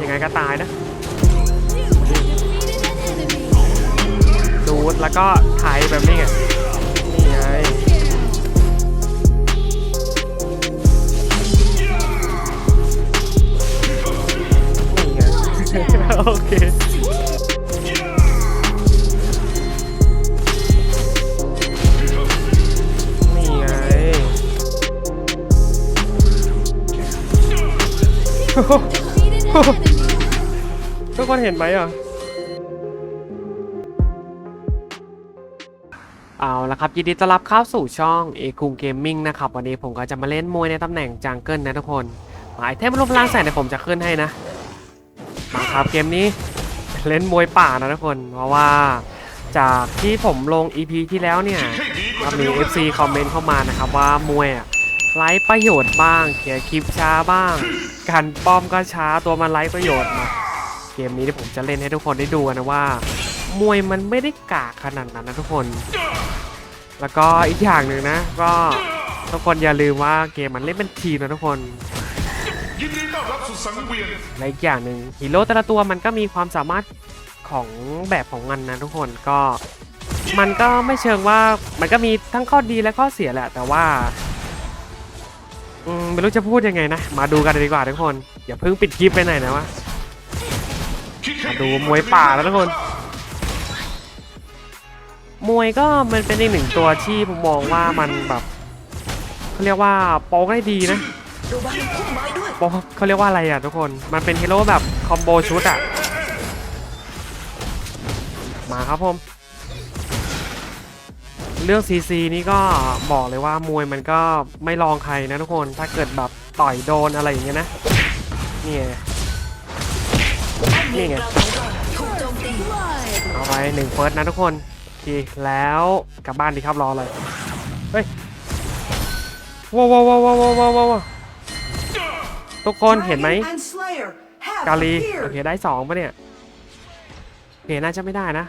ยังไงก็ตายนะดูดแล้วก็ไถแบบนี้ไงนี่ไงนี่ไง โอเคนี่ไง ทุกคนเห็นไหมอะ เอาละครับ ยินดีต้อนรับเข้าสู่ช่องเอคุงเกมมิ่งนะครับ วันนี้ผมก็จะมาเล่นมวยในตำแหน่งจังเกิลนะทุกคนหมายเทพรวมพลังแสงเดี๋ยวผมจะขึ้นให้นะมาครับเกมนี้เล่นมวยป่านะทุกคน เพราะว่าจากที่ผมลง EP ที่แล้วเนี่ยมี FC คอมเมนต์เข้ามานะครับว่ามวยอะ ไร้ประโยชน์บ้างเขียคลิปช้าบ้าง การป้อมก็ช้าตัวมันไร้ประโยชน์นะเกมนี้ที่ผมจะเล่นให้ทุกคนได้ดูกันนะว่า มวยมันไม่ได้กากขนาดนั้นนะทุกคน แล้วก็อีกอย่างหนึ่งนะ ก็ทุกคนอย่าลืมว่าเกมมันเล่นเป็นทีมนะทุกคนยินดีต้อนรับสู่สังเวียนและอีกอย่างหนึ่งฮีโร่แต่ละตัวมันก็มีความสามารถของแบบของมันนะทุกคนก็ มันก็ไม่เชิงว่ามันก็มีทั้งข้อดีและข้อเสียแหละแต่ว่า อืมไม่รู้จะพูดยังไงนะ มาดูกันดีกว่าทุกคน อย่าเพิ่งปิดคลิปไปไหนนะวะมาดูมวยป่าแล้วทุกคน มวยก็มันเป็นอีกหนึ่งตัวที่ผมมองว่ามันแบบเขาเรียกว่าโป๊กได้ดีนะโป๊กเขาเรียกว่าอะไรอะทุกคน มันเป็นฮีโร่แบบคอมโบชุดอะ มาครับผม เรื่อง CC นี่ก็บอกเลยว่ามวยมันก็ไม่ลองใครนะทุกคนถ้าเกิดแบบต่อยโดนอะไรอย่างเงี้ยนะนี่ไงนี่ไงเอาไปหนึ่งเฟิร์สนะทุกคนโอเคแล้วกลับบ้านดีครับรอเลยเฮ้ยว้าวว้าวว้าวว้าวว้าวว้าวทุกคนเห็นไหมกาลีโอเคได้สองปะเนี่ยโอเคน่าจะไม่ได้นะ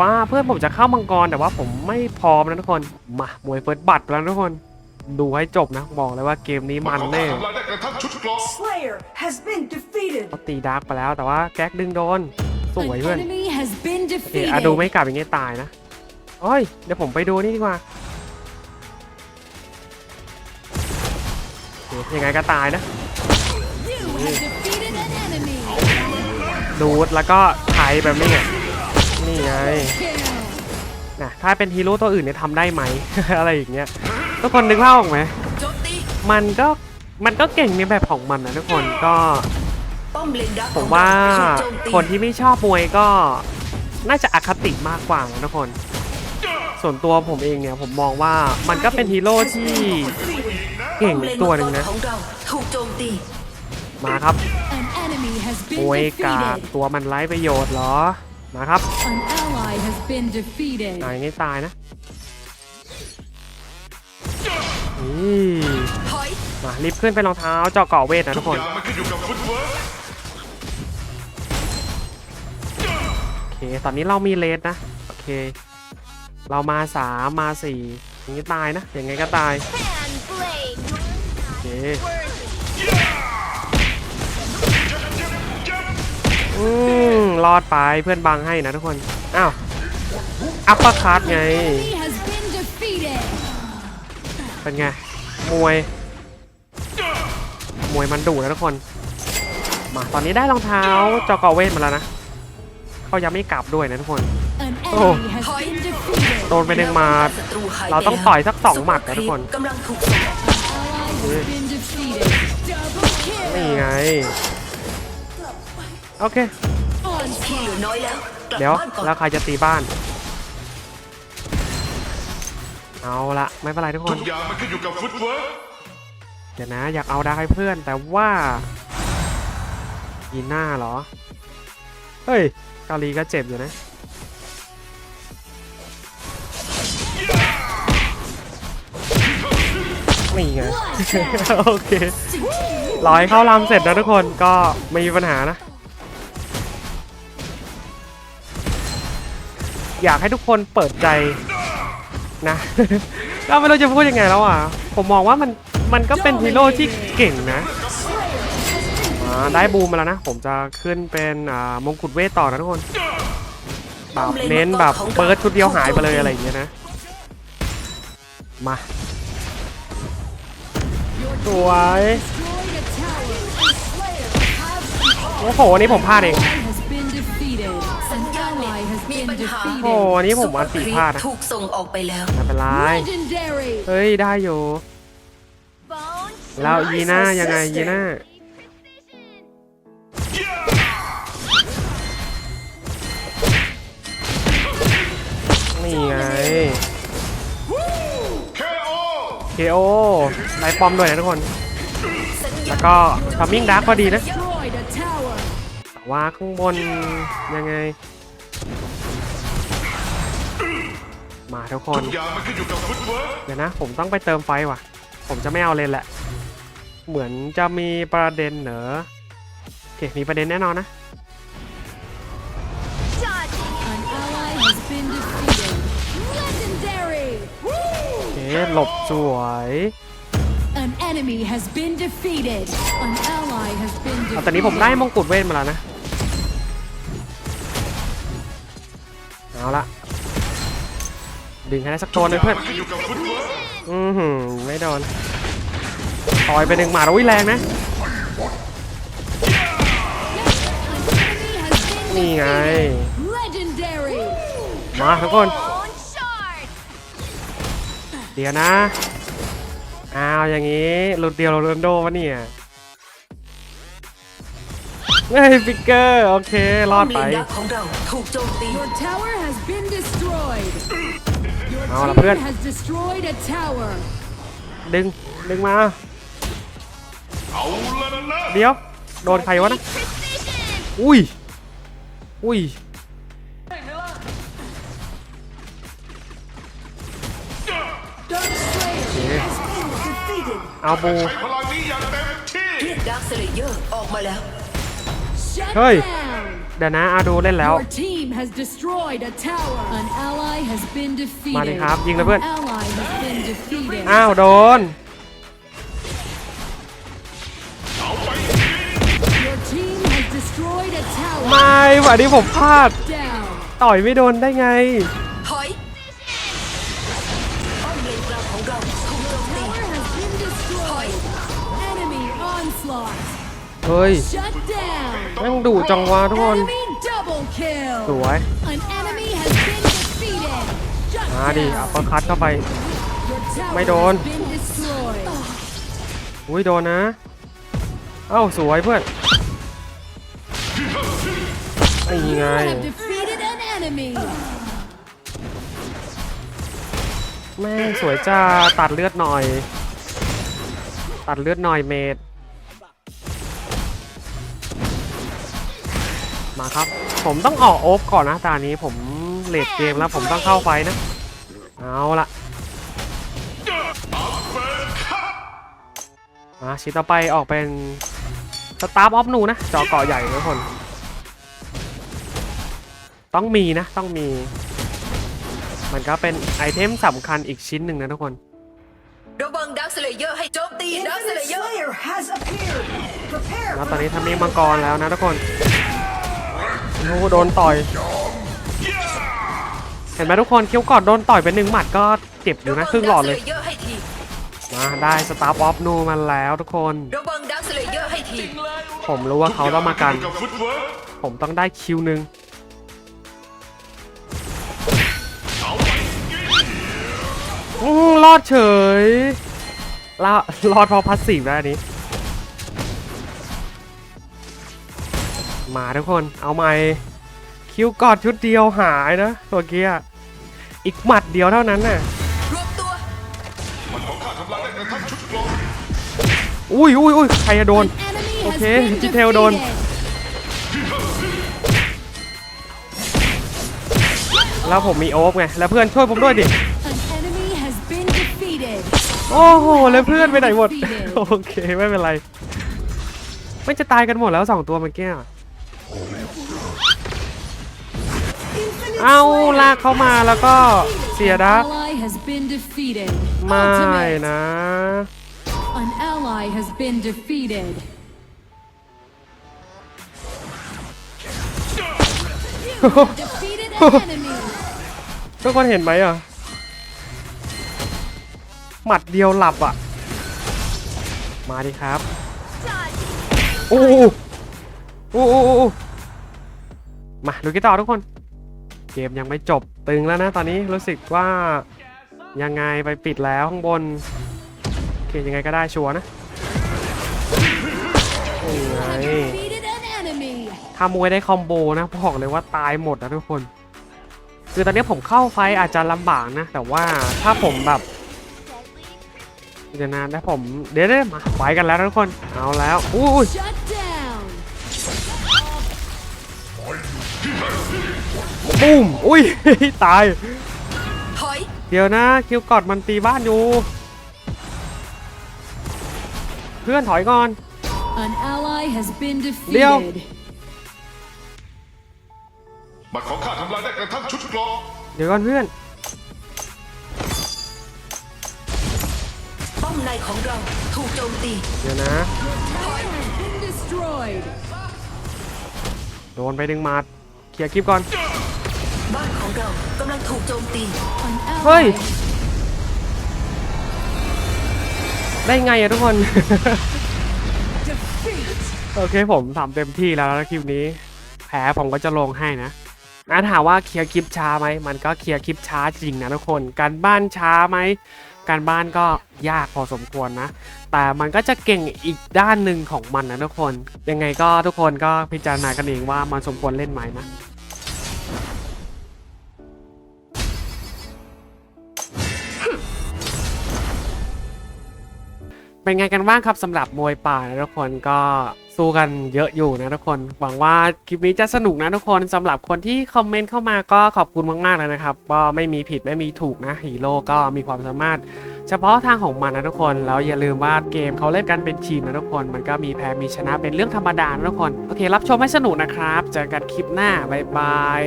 ว่าเพื่อนผมจะเข้ามังกรแต่ว่าผมไม่พร้อมนะทุกคน มามวยเฟิร์สบัตรแล้วนะทุกคน ดูให้จบนะ บอกเลยว่าเกมนี้มันแน่ทำลายได้กระทั่งชุดเกรอ Slayer has been defeated. เขาตีดาร์กไปแล้วแต่ว่าแก๊กดึงโดน สวย An เพื่อน enemy has been โอเค defeated. อะดูไม่กลับอย่างงี้ตายนะโอ้ยเดี๋ยวผมไปดูนี่ดีกว่าโอเคยังไงก็ตายนะ You have defeated an enemy. ดูดแล้วก็ไถแบบนี้ไง นี่ไงนะถ้าเป็นฮีโร่ตัวอื่นเนี่ยทำได้ไหม อะไรอย่างเงี้ยทุกคนนึกภาพออกไหมมันก็มันก็เก่งในแบบของมันนะทุกคนก็ผมว่าคนที่ไม่ชอบมวยก็น่าจะอคติมากกว่านะทุกคน ส่วนตัวผมเองเนี่ยผมมองว่ามันก็เป็นฮีโร่ที่เก่งอมเลนตัวหนึ่งนะมาครับมวยกาตัวมันไร้ประโยชน์เหรอ มาครับ An ally has been defeated. ตายไม่ตายนะนี่ถอยมารีบขึ้นไปรองเท้าเจาะเกาะเวทนะทุกคน อย่างมันขึ้นอยู่กับฟุตเวิร์กโอเค ตอนนี้เรามีเลสนะ โอเค เรามาสามมาสี่อย่างนี้ตายนะ อย่างไงก็ตาย โอเค อืมรอดไปเพื่อนบังให้นะทุกคน อ้าว อัปเปอร์คัตไง Enemy has been defeated. เป็นไง มวย มวยมันดุนะทุกคน มาตอนนี้ได้รองเท้าจอกอเวทมาแล้วนะ เขายังไม่กลับด้วยนะทุกคน An Oh. enemy has been defeated. โดนไปหนึ่งหมาดศัตรูหายไปเราต้องแล้วต่อยสักสองหมัดนะทุกคนกำลังถูกส่ง Ally has been defeated. Double นี่ kill. ไง โอเค ที่เหลือน้อยแล้วกลับเดี๋ยวบ้านก่อนแล้วใครจะตีบ้าน เอาละไม่เป็นไรทุกคทุน กอย่างมันขึ้นอยู่กับฟุตเวิร์กเดี๋ยวนะอยากเอาดาร์กให้เพื่อน แต่ว่ายีน่าเหรอ เฮ้ยกาลีก็เจ็บอยู่นะ นี่ไง โอเคร้อยเข้าลำเสร็จแล้วทุกคนก็ไม่มีปัญหานะ อยากให้ทุกคนเปิดใจนะก็ไม่รู้จะพูดยังไงแล้วอะ ผมมองว่ามันมันก็เป็นฮีโร่ที่เก่งนะได้บูมมาแล้วนะ ผมจะขึ้นเป็นอ่ามงกุฎเวทต่อนะทุกคนแบบเน้นแบบเปิดชุดเดียวหายไปเลยอะไรอย่างเงี้ยนะ มาสวย โอ้โหอันนี้ผมพลาดเอง โอ้ defeated. อันนี้ผมอันติพลาดนะถูกส่งออกไปแล้วไม่เป็นไร Legendary. เฮ้ย ได้อยู่แล้วยีน่ายังไงยีน่านี่ไง KO KO ไล่ป้อมด้วยนะทุกคน แล้วก็ทัมมิ่งดาร์กพอดีนะ Destroyed a tower. แต่ว่าข้างบนยังไง มาทุกคนทุกอย่างมันขึ้นอยู่กับฟุตเวิร์กเดี๋ยวนะ ผมต้องไปเติมไฟว่ะ ผมจะไม่เอาเลนแหละ เหมือนจะมีประเด็นเหนอโอเคมีประเด็นแน่นอนนะ An ally has been defeated. Legendary. โอเคหลบสวย An enemy has been defeated. An ally has been เอา defeated. ตอนนี้ผมได้มงกุฎเวทมาแล้วนะ เอาละ ดึงให้ได้สักตัวหนึงเพื่อนมันขึ้นอยู่กับฟุตเวิร์กอือหือไม่โดนต่อยไปหนึ่งหมาแล้ววิแรงนะ An enemy has been นี่ไง defeated. Legendary. มาทุกคน เดี๋ยวนะ อ้าวอย่างงี้หลุดเดียวโรนลโดวะเนี่ยเฮ้ยฟิกเกอร์โอเค รอดเลไปนดักของ เราถูกโจมตี Your tower has been destroyed. Your เอาละเพื่อน team has destroyed a tower. ดึง ดึงมาเอาละนะเดี๋ยว โดนใครวะนะ อุ้ย อุ้ย Dark Slayer โอเค Defeated. เอาบูใช้พลังนี้อย่างเต็มที่ดักสเลเย อร์ออกมาแล้ว shut Hey. down. เดี๋ยวนะอาดูเล่นแล้ว Your team has destroyed a tower. An ally has been defeated. มาดิครับยิงเลยเพื่อน An ally has been defeated. อ้าวโดนเอาไป Your team has destroyed a tower. ไม่วันนี้ผมพลาด Down. ต่อยไม่โดนได้ไง เฮ้ย Shut down. แม่งดุจังวะทุกคน Enemy double ส kill. วย An enemy has been defeated. Shut มาดิ down. อัปเปอร์คัตเข้าไป Your tower ไม่โดน has been destroyed. อุ้ยโดนนะ เอ้าสวยเพื่อนนี่ You ไง have defeated an enemy. แม่งสวยจ้าตัดเลือดหน่อย ตัดเลือดหน่อยเมด มาครับ ผมต้องออกโอฟก่อนนะตอนนี้ผมเลดเกมแล้วผมต้องเข้าไฟนะ เอาละมาชิ้นต่อไปออกเป็นสตาร์ฟออฟนูนะจอเกาะใหญ่ทุกคน ต้องมีนะต้องมี มันก็เป็นไอเทมสำคัญอีกชิ้นหนึ่งนะทุกคนระวังดักสเลเยอร์ให้โจมตีดักสเล Infinite เยอร์ Slayer has appeared. Prepare แล้ว for ตอนนี้ the ทำนี้มังกรแล้วนะทุกคน โอ้โดนต่อย เห็นไหมทุกคนคิ้วกอดโดนต่อยเป็นหนึ่งหมัดก็เจ็บอยู่นะครึ่งหลอดเลย เยอร์ให้ทีมาได้สตาร์ฟออฟนูมาแล้วทุกคน ระวังดักสเลเยอร์ให้ทีผมรู้ว่าเขาต้องมากัน กับฟุตเวิร์กผมต้องได้คิวหนึ่งเอาไปอื้อรอดเฉยรอดรอดเพอพัสซีฟได้อันนี้ มาทุกคน เอาใหม่คิวกอดชุดเดียวหายนะตัวเกียอีกหมัดเดียวเท่านั้นน่ะรวมตัวมันของข้าทำลายได้กระทั่งชุดเกรองอุ้ยอุ้ยอุ้ยใครจะโดน An enemy has Okay, been detail doon. defeated. แล้วผมมีโอ๊บไง แล้วเพื่อนช่วยผมด้วยดิ An enemy has been defeated. โอ้โห แล้วเพื่อนไปไหนหมด โอเค ไม่เป็นไร ไม่จะตายกันหมดแล้วสองตัวเมื่อกี้อะ Infinite เอาลากเขามาแล้วก็เสียดัก Ally has ไม่นะทุกคนเห็นไหมอะ หมัดเดียวหลับอะ มาดิครับ โอ้ อ้โหโอ้โหมาดูกันต่อทุกคน เกมยังไม่จบตึงแล้วนะ ตอนนี้รู้สึกว่ายังไงไปปิดแล้วข้างบนโอเคยังไงก็ได้ชัวร์นะไถ้ามวยได้คอมโบนะบอกเลยว่าตายหมดนะทุกคน คือตอนนี้ผมเข้าไฟอาจจะลำบากนะ แต่ว่าถ้าผมแบบเดี๋ยวนะแล้วผมเดี๋ยวเดี๋ยวมาไฟกันแล้วทุกคนเอาแล้วอุ้ย ปุ้มอุ้ย ตาย ถอยเดี๋ยวนะ คิวกอดมันตีบ้านอยู่ เพื่อนถอยก่อน An ally has been Leo. defeated. บัตรของข้าทำลายได้กระทั่งชุดเกรองเดี๋ยวก่อนเพื่อน ป้อมในของเราถูกโจมตีเดี๋ยวนะ Been destroyed. โดนไปดึงหมาดเคลียร์คลิปก่อนบ้าน ของเรากำลังถูกโจมตี An เฮ้ย ally ได้ไงอะทุกคน defeat. โอเคผมทำเต็มที่แล้วแล้วคลิปนี้แพ้ผมก็จะลงให้นะนะถามว่าเคลียร์คลิปช้าไหม มันก็เคลียร์คลิปช้าจริงนะทุกคน การบ้านช้าไหม การบ้านก็ยากพอสมควรนะ แต่มันก็จะเก่งอีกด้านหนึ่งของมันนะทุกคน ยังไงก็ทุกคนก็พิจารณากันเองว่ามันสมควรเล่นไหมนะ เป็นไงกันบ้างครับสำหรับมวยป่านะทุกคนก็สู้กันเยอะอยู่นะทุกคน หวังว่าคลิปนี้จะสนุกนะทุกคนสำหรับคนที่คอมเมนต์เข้ามาก็ขอบคุณมากๆเลยนะครับก็ไม่มีผิดไม่มีถูกนะฮีโร่ก็มีความสามารถ เฉพาะทางของมันนะทุกคนแล้วอย่าลืมว่าเกมเขาเล่นกันเป็นทีมนะทุกคน มันก็มีแพ้มีชนะเป็นเรื่องธรรมดานะทุกคนโอเค รับชมให้สนุกนะครับเจอกันคลิปหน้าบ๊ายบาย